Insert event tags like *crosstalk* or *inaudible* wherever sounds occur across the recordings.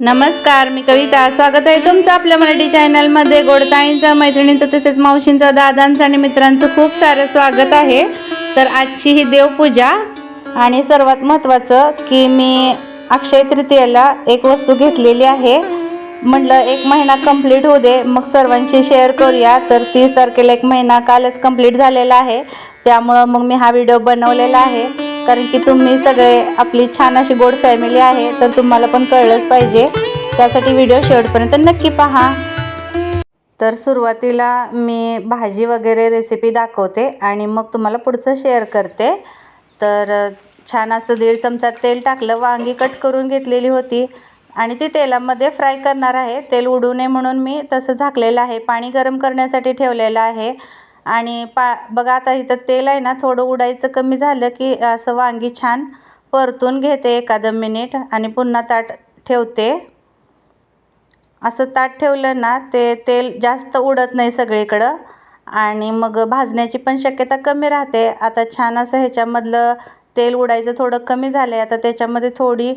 नमस्कार मी कविता. स्वागत आहे तुमचं आपल्या मराठी चॅनलमध्ये. गोडताईंचं मैत्रिणींचं तसेच मावशींचं दादांचं आणि मित्रांचं खूप सारं स्वागत आहे. तर आजची ही देवपूजा आणि सर्वात महत्त्वाचं की मी अक्षय तृतीयेला एक वस्तू घेतलेली आहे. म्हटलं एक महिना कंप्लीट होऊ दे मग सर्वांशी शेअर करूया. तर तीस तारखेला एक महिना कालच कंप्लीट झालेला आहे. त्यामुळं मग मी हा व्हिडिओ बनवलेला आहे. कारण की तुम्ही सगळे आपली छान अशी गोड फॅमिली आहे तर तुम्हाला पण कळलंच पाहिजे. त्यासाठी व्हिडिओ शेवटपर्यंत नक्की पहा. तर सुरुवातीला मी भाजी वगैरे रेसिपी दाखवते आणि मग तुम्हाला पुढचं शेअर करते. तर छान असं दीड चमचा तेल टाकलं वांगी कट करून घेतलेली होती. आणि ती तेलामध्ये फ्राय करणार आहे. तेल उडू नये म्हणून मी तसं झाकलेलं आहे. पाणी गरम करण्यासाठी ठेवलेलं आहे. आणि पा बघा आता इथं तेल आहे ना थोडं उडायचं कमी झालं की असं वांगी छान परतून घेते एखादं मिनिट आणि पुन्हा ताट ठेवते. असं ताट ठेवलं ना ते तेल जास्त उडत नाही सगळीकडं आणि मग भाजण्याची पण शक्यता कमी राहते. आता छान असं ह्याच्यामधलं तेल उडायचं थोडं कमी झालं आहे आता त्याच्यामध्ये थोडी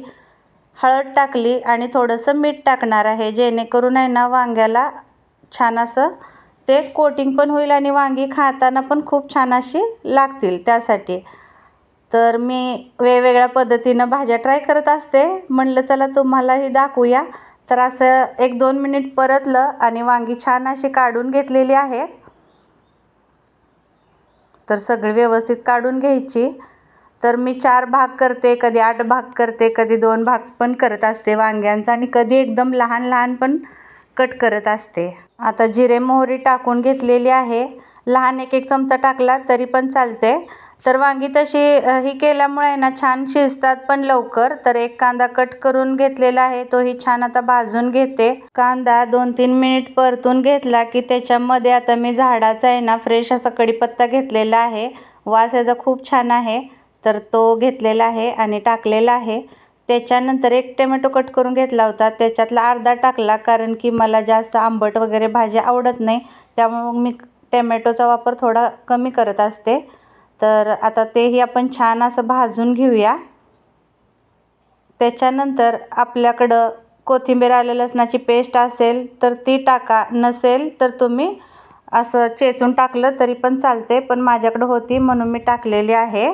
हळद टाकली आणि थोडंसं मीठ टाकणार आहे जेणेकरून आहे ना वांग्याला छान असं ते कोटिंग पण होईल आणि वांगी खाताना पण खूप छान अशी लागतील त्यासाठी. तर मी वेगवेगळ्या पद्धतीनं भाज्या ट्राय करत असते. म्हणलं चला तुम्हालाही दाखवूया. तर असं एक दोन मिनिट परतलं आणि वांगी छान अशी काढून घेतलेली आहे. तर सगळी व्यवस्थित काढून घ्यायची. तर मी चार भाग करते कधी आठ भाग करते कधी दोन भाग पण करत असते वांग्यांचा आणि कधी एकदम लहान लहान पण कट करत असते. आता जिरे मोहरी टाकून घेतलेली आहे. लहान एक एक चमचा टाकला तरी पण चालते. तर वांगी तशी ही केल्यामुळे ना छान शिजतात पण लवकर. तर एक कांदा कट करून घेतलेला आहे. तोही छान आता भाजून घेते. कांदा दोन तीन मिनिट परतून घेतला की त्याच्यामध्ये आता मी झाडाचा आहे ना फ्रेश असा कढीपत्ता घेतलेला आहे. वास याचा खूप छान आहे. तर तो घेतलेला आहे आणि टाकलेला आहे. त्याच्यानंतर एक टोमॅटो कट करून घेतला होता. त्याच्यातला अर्धा टाकला कारण की मला जास्त आंबट वगैरे भाजी आवडत नाही. त्यामुळे मग मी टॅमॅटोचा वापर थोडा कमी करत असते. तर आता तेही आपण छान असं भाजून घेऊया. त्याच्यानंतर आपल्याकडं कोथिंबीर आलं लसणाची पेस्ट असेल तर ती टाका. नसेल तर तुम्ही असं चेचून टाकलं तरी पण चालते. पण माझ्याकडं होती म्हणून मी टाकलेली आहे.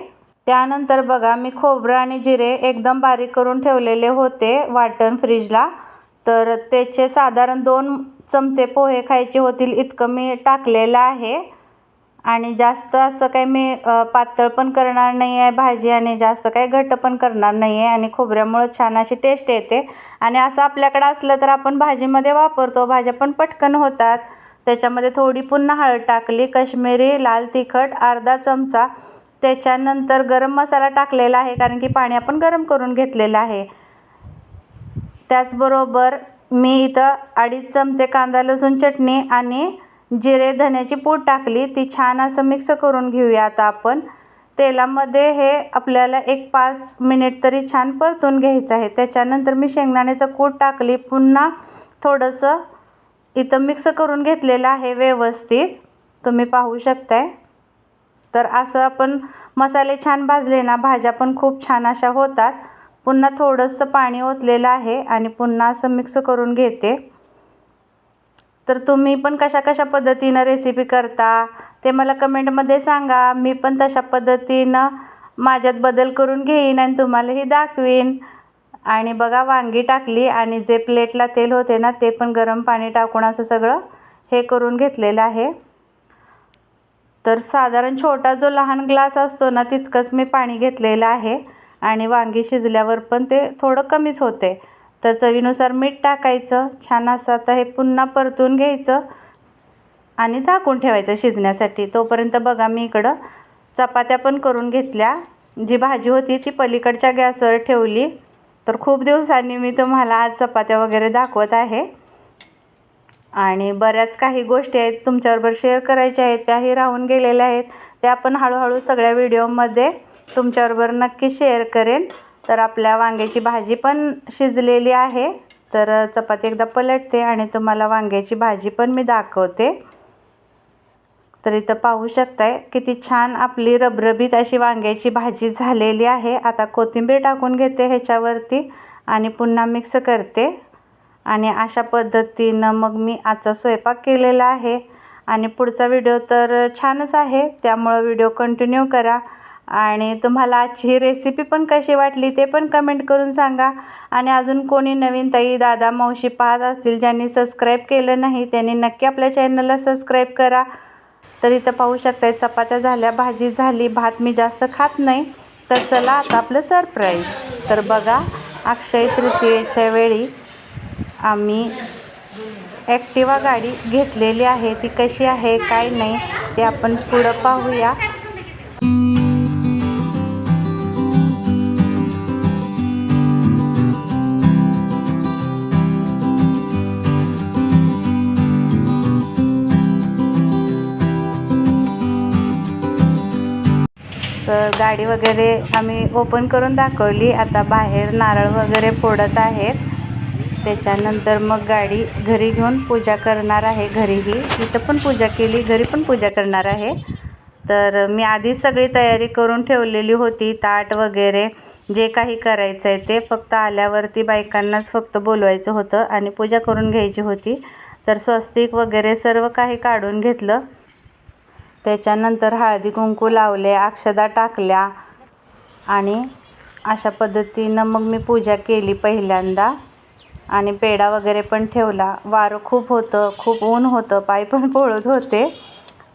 त्यानंतर बघा मी खोबरं आणि जिरे एकदम बारीक करून ठेवलेले होते वाटण फ्रीजला तर त्याचे साधारण दोन चमचे पोहे खायचे होतील इतकं मी टाकलेलं आहे. आणि जास्त असं काही मी पातळ पण करणार नाही आहे भाजी आणि जास्त काही घट्ट पण करणार नाही आहे आणि खोबऱ्यामुळं छान अशी टेस्ट येते. आणि असं आपल्याकडं असलं तर आपण भाजीमध्ये वापरतो. भाज्या पण पटकन होतात. त्याच्यामध्ये थोडी पुन्हा हळद टाकली कश्मीरी लाल तिखट अर्धा चमचा. त्याच्यानंतर गरम मसाला टाकलेला आहे कारण की पाणी आपण गरम करून घेतलेलं आहे. त्याचबरोबर मी इथं अडीच चमचे कांदा लसूण चटणी आणि जिरे धण्याची पूड टाकली. ती छान असं मिक्स करून घेऊया आता आपण. तेलामध्ये हे आपल्याला एक पाच मिनिट तरी छान परतून घ्यायचं आहे. त्याच्यानंतर मी शेंगदाण्याचं कूट टाकली. पुन्हा थोडंसं इथं मिक्स करून घेतलेलं आहे व्यवस्थित. तुम्ही पाहू शकताय. तर असं आपण मसाले छान भाजले ना भाज्या पण खूप छान अशा होतात. पुन्हा थोडंसं पाणी ओतलेलं आहे आणि पुन्हा असं मिक्स करून घेते. तर तुम्ही पण कशा कशा पद्धतीनं रेसिपी करता ते मला कमेंटमध्ये सांगा. मी पण तशा पद्धतीनं माझ्यात बदल करून घेईन आणि तुम्हालाही दाखवीन. आणि बघा वांगी टाकली आणि जे प्लेटला तेल होते ना ते पण गरम पाणी टाकून असं सगळं हे करून घेतलेलं आहे. तर साधारण छोटा जो लहान ग्लास असतो ना तितकंच मी पाणी घेतलेलं आहे. आणि वांगी शिजल्यावर पण ते थोडं कमीच होते. तर चवीनुसार मीठ टाकायचं. छान असं आता हे पुन्हा परतून घ्यायचं. आणि झाकून ठेवायचं शिजण्यासाठी. तोपर्यंत बघा मी इकडं चपात्या पण करून घेतल्या. जी भाजी होती ती पलीकडच्या गॅसवर ठेवली. तर खूप दिवसांनी मी तुम्हाला आज चपात्या वगैरे दाखवत आहे. आणि बऱ्याच काही गोष्टी आहेत तुमच्याबरोबर शेअर करायच्या आहेत त्याही राहून गेलेल्या आहेत. त्या आपण हळूहळू सगळ्या व्हिडिओमध्ये तुमच्याबरोबर नक्की शेअर करेन. तर आपल्या वांग्याची भाजी पण शिजलेली आहे. तर चपाती एकदा पलटते आणि तुम्हाला वांग्याची भाजी पण मी दाखवते. तर इथं पाहू शकताय किती छान आपली रबरबीत अशी वांग्याची भाजी झालेली आहे. आता कोथिंबीर टाकून घेते ह्याच्यावरती आणि पुन्हा मिक्स करते. आणि अशा पद्धतीनं मग मी आजचा स्वयंपाक केलेला आहे. आणि पुढचा व्हिडिओ तर छानच आहे. त्यामुळं व्हिडिओ कंटिन्यू करा. आणि तुम्हाला आजची ही रेसिपी पण कशी वाटली ते पण कमेंट करून सांगा. आणि अजून कोणी नवीन ताई दादा मावशी पाहत असतील ज्यांनी सबस्क्राईब केलं नाही त्यांनी नक्की आपल्या चॅनलला सबस्क्राईब करा. तर इथं पाहू शकताय चपात्या झाल्या भाजी झाली भात मी जास्त खात नाही. तर चला आता आपलं सरप्राईज तर बघा अक्षय तृतीयेच्या वेळी आम्ही ॲक्टिवा गाडी घेतलेली आहे. ती कशी आहे काय नाही ते आपण पुढं पाहूया. तर गाडी वगैरे आम्ही ओपन करून दाखवली. आता बाहेर नारळ वगैरे फोडत आहेत. त्याच्यानंतर मग गाडी घरी घेऊन पूजा करणार आहे घरीही. इथं पण पूजा केली घरी पण पूजा करणार आहे. तर मी आधीच सगळी तयारी करून ठेवलेली होती ताट वगैरे. जे काही करायचं आहे ते फक्त आल्यावरती बायकांनाच फक्त बोलवायचं होतं आणि पूजा करून घ्यायची होती. तर स्वस्तिक वगैरे सर्व काही काढून घेतलं. त्याच्यानंतर हळदी कुंकू लावले अक्षदा टाकल्या आणि अशा पद्धतीनं मग मी पूजा केली पहिल्यांदा. आणि पेढा वगैरे पण ठेवला. वारं खूप होतं खूप ऊन होतं पाय पण *laughs* पोळत होते.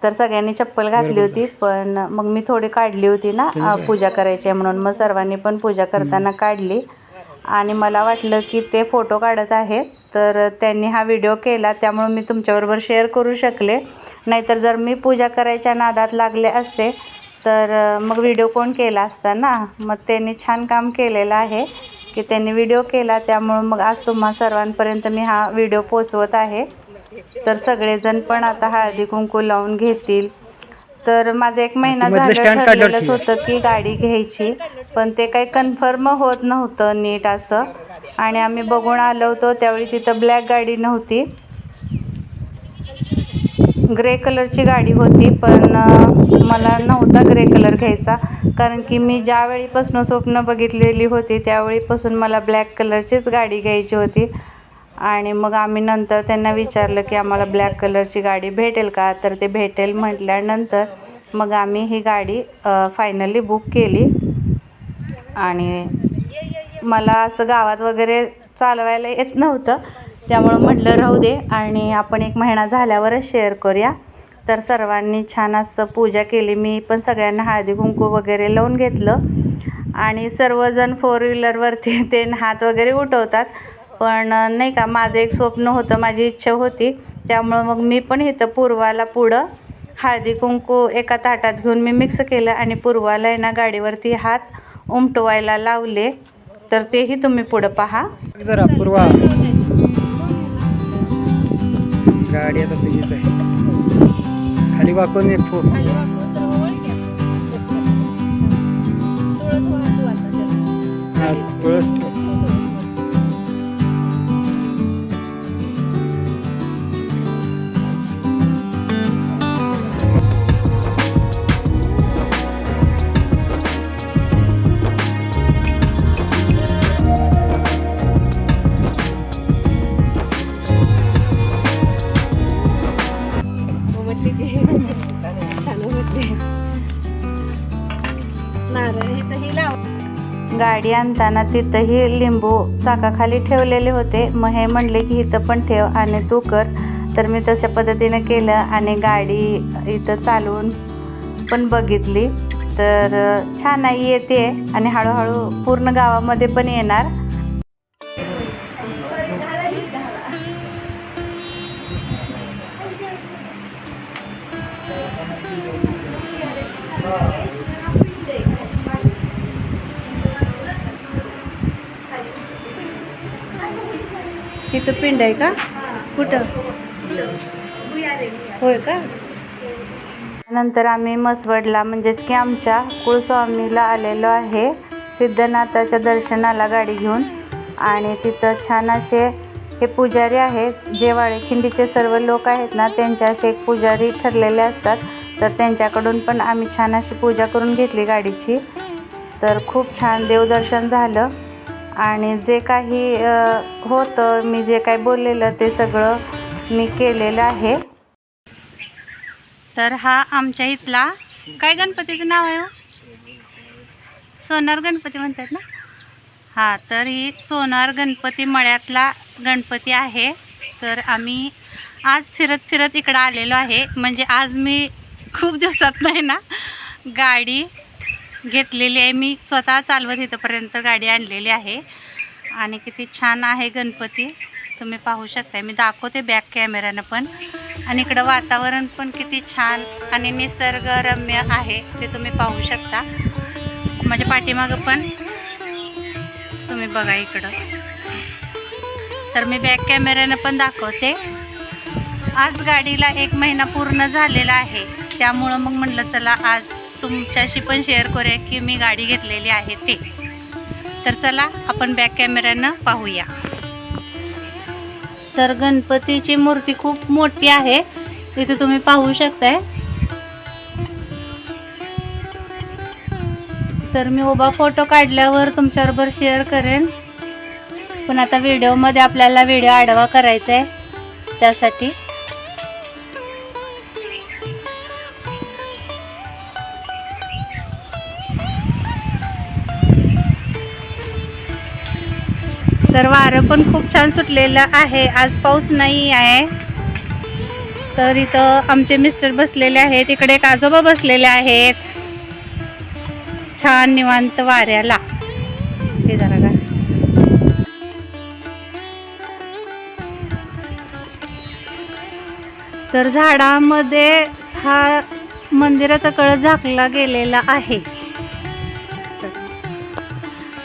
तर सगळ्यांनी चप्पल घातली होती पण मग मी थोडी काढली होती ना पूजा करायची आहे म्हणून. मग सर्वांनी पण पूजा करताना काढली. आणि मला वाटलं की ते फोटो काढत आहेत तर त्यांनी हा व्हिडिओ केला. त्यामुळे मी तुमच्याबरोबर शेअर करू शकले. नाहीतर जर मी पूजा करायच्या नादात लागले असते तर मग व्हिडिओ कोण केला असता ना? मग त्यांनी छान काम केलेलं आहे. की त्यांनी व्हिडिओ केला त्यामुळं मग आज तुम्हा सर्वांपर्यंत मी हा व्हिडिओ पोचवत आहे. तर सगळेजण पण आता हळदी कुंकू लावून घेतील. तर माझं एक महिना झालं ठरलेलंच. होतं की गाडी घ्यायची पण ते काही कन्फर्म होत नव्हतं नीट असं. आणि आम्ही बघून आलो होतो त्यावेळी तिथं ब्लॅक गाडी नव्हती. ग्रे कलरची गाडी होती पण मला नव्हता ग्रे कलर घ्यायचा. कारण की मी ज्यावेळीपासून स्वप्न बघितलेली होती त्यावेळीपासून मला ब्लॅक कलरचीच गाडी घ्यायची होती. आणि मग आम्ही नंतर त्यांना विचारलं की आम्हाला ब्लॅक कलरची गाडी भेटेल का? तर ते भेटेल म्हटल्यानंतर मग आम्ही ही गाडी फायनली बुक केली. आणि मला असं गावात वगैरे चालवायला येत नव्हतं. त्यामुळं म्हटलं राहू दे आणि आपण एक महिना झाल्यावरच शेअर करूया. तर सर्वांनी छान असं पूजा केली. मी पण सगळ्यांना हळदी कुंकू वगैरे लावून घेतलं. आणि सर्वजण फोर व्हीलरवरती *laughs* ते हात वगैरे उठवतात. पण नाही का माझं एक स्वप्न होतं माझी इच्छा होती. त्यामुळं मग मी पण इथं पूर्वाला पुढं हळदी कुंकू एका ताटात घेऊन मी मिक्स केलं आणि पूर्वाला आहे ना गाडीवरती हात उमटवायला लावले. तर तेही तुम्ही पुढं पहा. जरा पूर्वा. गाडी आता तुझीच आहे. खाली वाकून एक फो हा तुळस आणताना तिथंही लिंबू चाकाखाली ठेवलेले होते. मग हे म्हणले की इथं पण ठेव आणि तू कर. तर मी तशा पद्धतीनं केलं आणि गाडी इथं चालवून पण बघितली. तर छान आहे येते आणि हळूहळू पूर्ण गावामध्ये पण येणार. इथं पिंड आहे का? कुठं? होय का? नंतर आम्ही मसवडला म्हणजेच की आमच्या कुळस्वामीला आलेलो आहे सिद्धनाथाच्या दर्शनाला गाडी घेऊन. आणि तिथं छान असे हे पुजारी आहेत जे वाळेखिंडीचे सर्व लोक आहेत ना त्यांचे असे एक पुजारी ठरलेले असतात. तर त्यांच्याकडून पण आम्ही छान अशी पूजा करून घेतली गाडीची. तर खूप छान देवदर्शन झालं. आणि जे काही होतं मी जे काही बोललेलं ते सगळं मी केलेलं आहे. तर हा आमच्या इथला काय गणपतीचं नाव आहे हो? सोनार गणपती म्हणतात ना? हां तर ही सोनार गणपती मळ्यातला गणपती आहे. तर आम्ही आज फिरत फिरत इकडं आलेलो आहे. म्हणजे आज मी खूप दिवसात नाही ना गाडी घेतलेली आहे. मी स्वतः चालवत इथंपर्यंत गाडी आणलेली आहे. आणि किती छान आहे गणपती. तुम्ही पाहू शकता मी दाखवते बॅक कॅमेऱ्यानं पण. आणि इकडं वातावरण पण किती छान आणि निसर्गरम्य आहे. ते तुम्ही पाहू शकता. माझ्या पाठीमागं पण तुम्ही बघा इकडं. तर मी बॅक कॅमेऱ्यानं पण दाखवते. आज गाडीला एक महिना पूर्ण झालेला आहे. त्यामुळं मग म्हटलं चला आज तुमच्याशी पण शेअर करूया की मी गाडी घेतलेली आहे ते. तर चला आपण बॅक कॅमेऱ्यानं पाहूया. तर गणपतीची मूर्ती खूप मोठी आहे. इथे तुम्ही पाहू शकताय. तर मी उभा फोटो काढल्यावर तुमच्याबरोबर शेअर करेन. पण आता व्हिडिओमध्ये आपल्याला व्हिडिओ आडवा करायचा आहे त्यासाठी तर वारं पण खूप छान सुटलेलं आहे. आज पाऊस नाही आहे. तर इथं आमचे मिस्टर बसलेले आहेत. इकडे एक आजोबा बसलेले आहेत. छान निवांत वाऱ्याला. हे जरा का तर झाडामध्ये हा मंदिराचा कळस झाकला गेलेला आहे.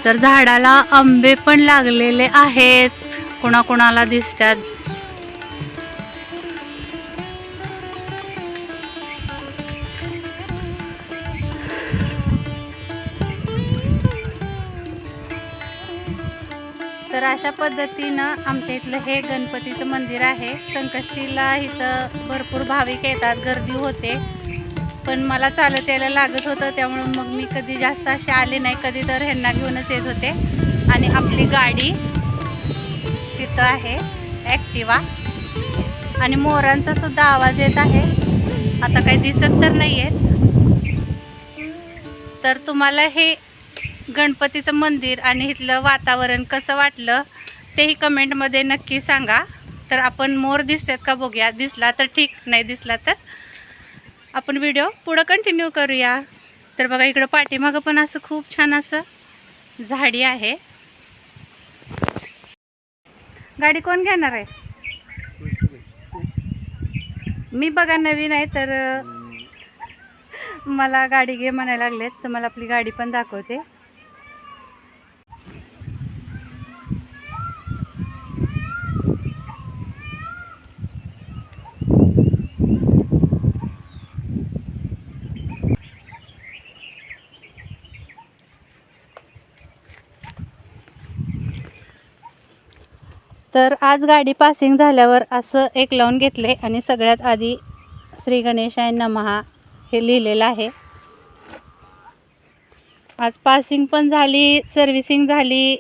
तर झाडाला आंबे पण लागलेले आहेत. कोणाकोणाला दिसतात. तर अशा पद्धतीनं आमच्या इथलं हे गणपतीचं मंदिर आहे. संकष्टीला इथं भरपूर भाविक येतात. गर्दी होते. पण मला चालत यायला लागत होतं त्यामुळं मग मी कधी जास्त असे आले नाही. कधी तर ह्यांना घेऊनच येत होते. आणि आपली गाडी तिथं आहे ॲक्टिवा. आणि मोरांचा सुद्धा आवाज येत आहे. आता काही दिसत तर नाही आहेत तर तुम्हाला हे गणपतीचं मंदिर आणि इथलं वातावरण कसं वाटलं तेही कमेंटमध्ये नक्की सांगा. तर आपण मोर दिसतात का बघूया. दिसला तर ठीक नाही दिसला तर आपण व्हिडिओ पुढं कंटिन्यू करूया. तर बघा इकडं पाठीमागं पण असं खूप छान असं झाडी आहे. गाडी कोण घेणार आहे? मी बघा नवीन आहे तर मला गाडी घे म्हणायला लागलेत तर मला आपली गाडी पण दाखवते. तर आज गाडी पासिंग झाल्यावर असं एक लावून घेतले आणि सगळ्यात आधी श्री गणेशाय नमहा हे लिहिलेलं आहे. आज पासिंग पण झाली सर्व्हिसिंग झाली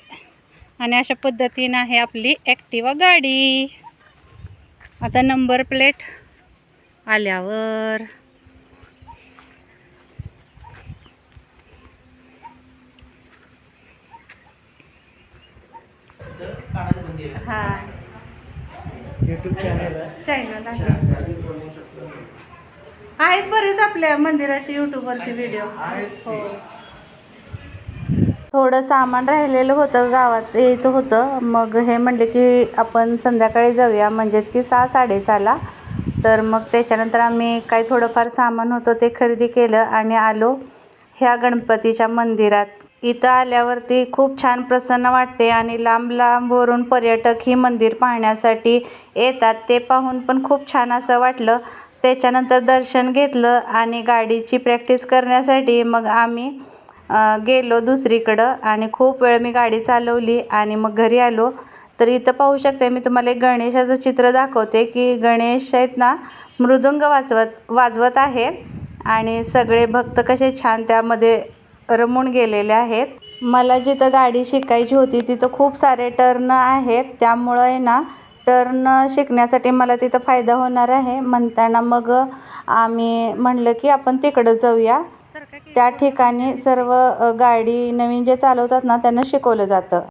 आणि अशा पद्धतीनं आहे आपली ॲक्टिवा गाडी. आता नंबर प्लेट आल्यावर. हां युट्यूब चॅनल आहे. चॅनल आहे. आहेत बरेच आपल्या मंदिराचे यूट्यूबवरती व्हिडिओ हो. थोडं सामान राहिलेलं होतं गावात यायचं होतं. मग हे म्हणले की आपण संध्याकाळी जाऊया. म्हणजेच की सहा साडेसहाला तर मग त्याच्यानंतर आम्ही काही थोडंफार सामान होतं ते खरेदी केलं आणि आलो. ह्या गणपतीच्या मंदिरात. इथं आल्यावरती खूप छान प्रसन्न वाटते आणि लांब लांबवरून पर्यटक ही मंदिर पाहण्यासाठी येतात. ते पाहून पण खूप छान असं वाटलं. त्याच्यानंतर दर्शन घेतलं आणि गाडीची प्रॅक्टिस करण्यासाठी मग आम्ही गेलो दुसरीकडं आणि खूप वेळ मी गाडी चालवली आणि मग घरी आलो. तर इथं पाहू शकते मी तुम्हाला एक गणेशाचं चित्र दाखवते की गणेश आहेत ना मृदुंग वाजवत वाजवत आहेत आणि सगळे भक्त कसे छान त्यामध्ये रमून गेलेले आहेत. मला जिथं गाडी शिकायची होती तिथं खूप सारे टर्न आहेत. त्यामुळं आहे ना टर्न शिकण्यासाठी मला तिथं फायदा होणार आहे. म्हणताना मग आम्ही म्हणलं की आपण तिकडं जाऊया. त्या ठिकाणी सर्व गाडी नवीन जे चालवतात ना त्यांना शिकवलं जातं.